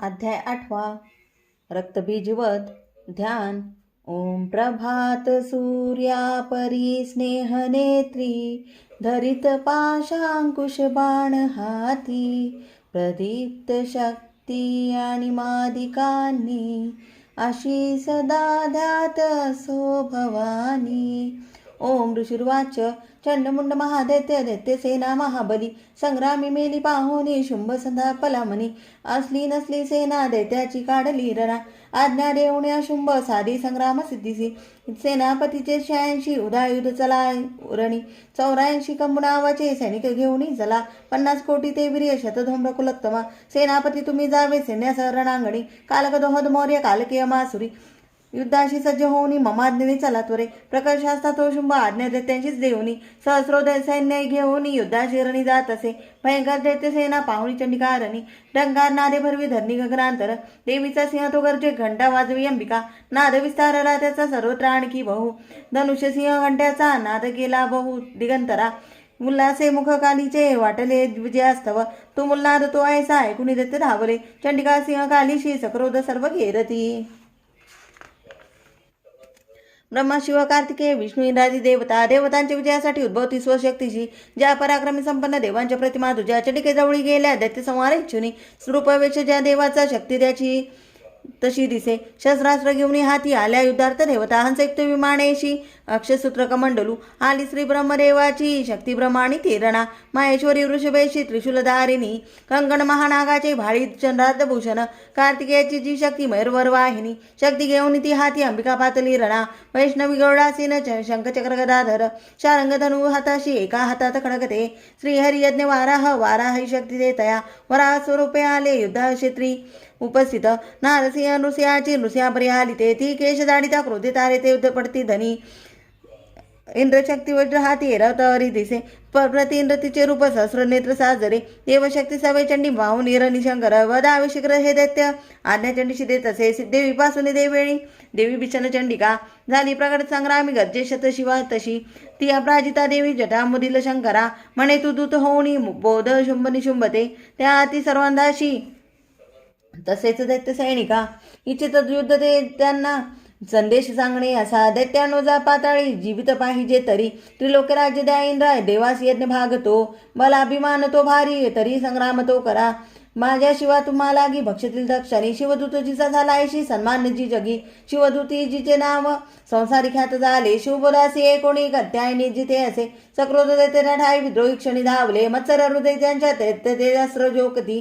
अध्याय आठवा. रक्तबीजवत ध्यान. ओम प्रभात सूर्या परी स्नेहनेत्री धरित पाशांकुश बाण हाती. प्रदीप्त शक्ती आणि मादिकांनी अशी सदा ध्यात असो भवानी. ओम ऋषिर्वाच चंडमुंड महादैत्य दैत्य सेना महाबली संग्रामी मेली पाहुनी शुंभ सदा पलामणी असली नसली सेना दैत्याची काढली रणा आज्ञा देवण्या शुंभ साधी संग्राम सिद्धीसी सेनापतीचे शहाऐंशी उदायुध चला उरणी चौऱ्याऐंशी कंबुनावाचे सैनिक घेऊन चला पन्नास कोटी ते वीर्य शतधोम्र कुलोत्तमा सेनापती तुम्ही जावे सैन्यास रणांगणी कालकदोहद मौर्य कालकीय मासुरी युद्धाशी सज्ज होऊनी ममाज्ञेने चला त्वरे प्रकर्षास्ता तो शुंभ आज्ञा दैत्यांचीच देऊनी. सहस्रोदय सैन्य घेऊन युद्धाशिरणी जात असे. भयंकर दैत्य सेना पाहुणी चंडिका रंगार डंगार नादे भरवी धरणी गगनांतर देवीचा सिंह तो गरजे घंटा वाजवी अंबिका. नाद विस्तारला त्याचा सर्वत्र आणखी बहु. धनुष्य सिंह घंट्याचा नाद केला बहु दिगंतरा. उल्हासे मुखकालीचे वाटले विजयास्तव तो मुल्लाद तो ऐसा ऐकून देते धावले. चंडिका सिंह कालीशी सक्रोध सर्व घेरती. ब्रह्मा शिव कार्तिकेय विष्णू इंद्रादी देवता देवतांच्या विजयासाठी उद्भवती स्वशक्तीची ज्या पराक्रमी संपन्न देवांच्या प्रतिमा तुझ्या चटिकेजवळी गेल्या दैत्य संहार इच्छुनी स्वरूपवेश ज्या देवाचा शक्ती त्याची तशी दिसे. शस्त्रास्त्र घेऊन हाती आल्या युद्धार्थ देवता हंसयुक्त विमानेशी. अक्षसूत्र कमंडलू. आली श्री ब्रह्मदेवाची. शक्ती ब्रह्माणी तीरणा. माहेश्वरी वृषभेशी त्रिशूलधारिणी. कंगण महानागाचे भाळी चंद्रार्धभूषण कार्तिकेयाची जी शक्ती मयूरवर वाहिनी. शक्ती घेऊन ती हाती अंबिका पातली रणा. वैष्णवी गौडासीन शंखचक्र गदाधर शारंग धनु हाताशी एका हातात खडकते. श्रीहरी यज्ञ वाराह वाराह शक्ती देतया. वराह स्वरूपे आले युद्धक्षेत्री. उपस्थित। नारसिंह नृसिंहाची नृसिया परिहालिते ती केश दाढीता क्रोधित ते युद्ध पडती धनी इंद्रशक्ती वज्र हाती हरी दिसे प्रति इंद्रतीचे रूप सहस्र नेत्र साजरे देवशक्ती सवे चंडी भाऊ निरणी शंकर वदावे शिखर हे दैत्य आज्ञाचंडीशी देत असे देवीपासून देवेळी देवी बिचन चंडिका झाली प्रकट संग्रामी गरजे शत शिवा तशी ती अपराजिता देवी जटा मुदिल शंकरा म्हणे तू दूत होऊनी बोध शुंभ निशुंभते त्या अति सर्वांधाशी तसेच दैत्य सैनिका इच्छितच युद्ध ते त्यांना संदेश सांगणे असा दैत्यानुजा पाताळी जीवित पाहिजे तरी त्रिलोकराज्य द्या इंद्राय देवास यज्ञ भाग तो अभिमान तो भारी तरी संग्राम तो करा. माझ्याशिवाय तुम्हाला गी भक्षतील दक्षाने शिवदूतजीचा झाला ऐशी सन्मान जी जगी शिवदूती जिचे नाव संसारी ख्यात झाले. शिवबोदासी कोणी कत्यायनी जिथे असे सक्रोध देते ठाई विद्रोही क्षणी धावले. मत्सर हृदय त्यांच्या ते अस्त्र जोकती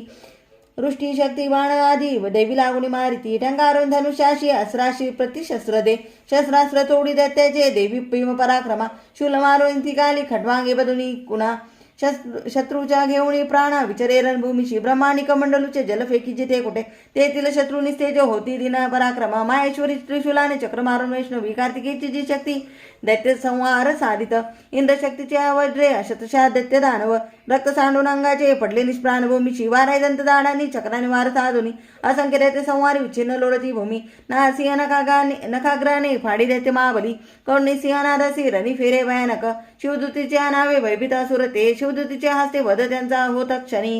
वृष्टी शक्ती बाण आधी व देवी लागुनी मारिती टंकारून धनुष्याशी अस्त्राशी प्रतिशस्त्र दे शस्त्रास्त्र तोडी दत्त्याचे देवी भीम पराक्रमा शूल मारून ती काली खटवांगे बदुनी कुणा शत्रूच्या घेऊनी प्राण विचरे रणभूमीशी ब्रह्मानिक मंडलूचे जलफेकी जिथे कुठे तेथील शत्रू जो होती दिना पराक्रमा माहेश्वरी त्रिशूलाने चक्र मारून वैष्णवी कार्तिकेची जी शक्ती दैत्य संहार साधित इंद्रशक्तीचे वज्रे अशतशा दैत्य दानव रक्त सांडून अंगाचे पडले निष्प्राण भूमीची वाराय दंत दाडांनी चक्राने वार साधुनी असंख्य दैत्य संहार विच्छिन्न लोळती भूमी नासिंह नखागाने नखाग्राने फाडी दैत्य महाबली कौणी सिंहनादसी रणी फेरे भयानक शिवदूतीचे अनावे भयभीत असुरते शिवदूतीचे हस्ते वध त्यांचा होता क्षणी.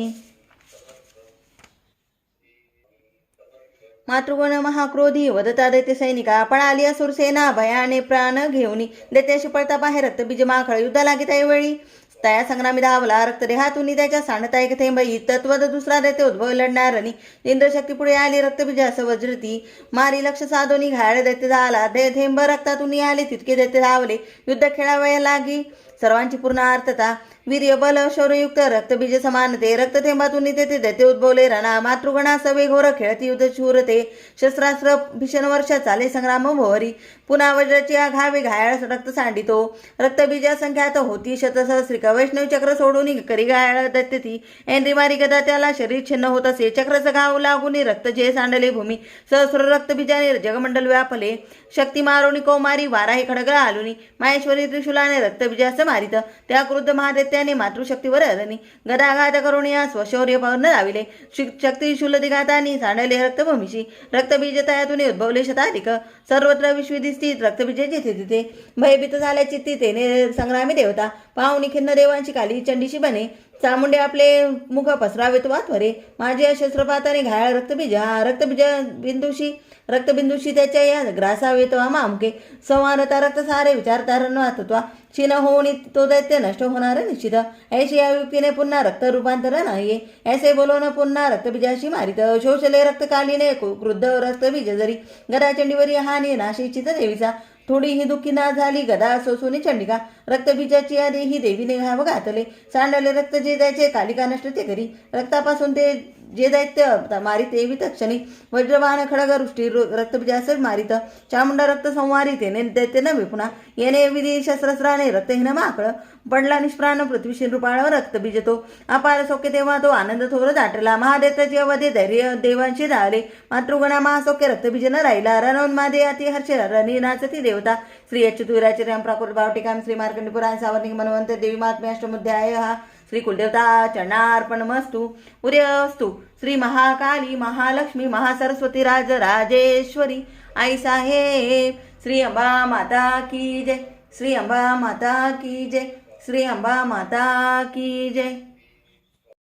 मातृगुण महाक्रोधी वदता दैत्य सैनिका पळाली असुर सेना भयाने प्राण घेऊन दैत्याशी पळता बाहेर रक्तबीज माखळ युद्ध लागित वेळी तया संग्रामी धावला रक्त देहातून त्याच्या सांडता एक थेंबई तत्वद दुसरा दैत्य उद्भव लढणार इंद्रशक्ती पुढे आली रक्तबीज असं वज्रती. मारी लक्ष साधोनी घायल दैत्य झाला दे थेंब रक्तातून आले तितके दैत्य धावले. युद्ध खेळावया लागी. सर्वांची पूर्ण आर्थता वीर्य बल शौर्ययुक्त रक्तबीज समानते रक्तथेंबातून तेथे दैत्य उद्भवले. रणा मातृगणा सवे घोर खेळती युद्ध शूरते शस्त्रास्त्र भीषण वर्ष चाले संग्राम भोवरी पुन्हा वज्राची घावे घायाळ रक्त सांडितो. रक्तबीजा संख्यात होती शतसहस्रिका वैष्णव चक्र सोडून करी घायाळ दैत्य ती. मारी गदा त्याला शरीर छिन्न होत असे. चक्रच घाव लागून रक्त जे सांडले भूमी. सहस्र रक्तबीजाने जगमंडल व्यापले. शक्ती मारुणी कौमारी वाराही खडगळा आलुनी माहेश्वरी त्रिशूलाने रक्तबीजास मारित त्या क्रुद्ध महादैत्याने मातृशक्तीवर अरणी गदाघात करून या स्वशौर्य पर्ण लाविले. शक्ती शूलदिघातानी सांडले रक्तभूमीशी. रक्तबीज तयातून उद्भवले शताधिक. सर्वत्र विश्वदिस्थित रक्तबीजेचे तिथे. भयभीत झाल्याची तिथे संग्रामी देवता. पाहुणी खिन्न देवांची काली चंडीशी बने. चामुंडे आपले मुख पसरावे तो वातवरे माझे शस्त्रपाताने घायाळ रक्तबीज हा रक्तबीज बिंदूशी रक्तबिंदूशी त्याच्या या ग्रासावे तो मामके संवारता रक्त सारे विचारतारण रणवातत्वा क्षीण होऊन तो दैत्य नष्ट होणार निश्चित. ऐशी या युक्तीने पुन्हा रक्त रूपांतर नाही ऐसे बोलवून पुन्हा रक्तबीजाशी मारित. शोषले रक्तकालीने क्रुद्ध रक्तबीज जरी. गदाचंडीवरी हानी नाशिचित देवीचा थोडी ही दुःखी ना झाली गदा सोसुनी चंडिका. रक्तबीजाची आधी ही देवीने घाव घातले. सांडले रक्त जे द्यायचे कालिका नष्ट ते करी रक्तापासून ते जे दैत्य मारित ते तक्षणी वज्रवाहन खडग वृष्टी रक्तबीजास मारित. चामुंडा रक्त संवारित येणे दैत्य न विपुणा येणे विधी शस्त्रस्त्राने रक्तहीन माकळ. पडला निष्प्राण पृथ्वी रूपाळावर रक्तबीज तो अपार सौख्य तेव्हा तो आनंद थोर दाटला. महादेताची अवधे धैर्य देवांशी धावले मातृगणा महासोके रक्तबीज न राहिला. रणोन्मादे अति हर्ष रणी नाचती देवता. श्री अच्युतुराचे राम प्राकृत भावटिकाम श्री मार्कंडी पुराण सावर्णिक मनवंत देवी महात्म्य अष्टमुध्याय हा श्री कुलदेवता चरणार्पणमस्तु उर्यस्तु श्री महाकाली महालक्ष्मी महासरस्वती राज राजेश्वरी आई साहेब श्री अंबा माता की जय। श्री अंबा माता की जय। श्री अंबा माता की जय।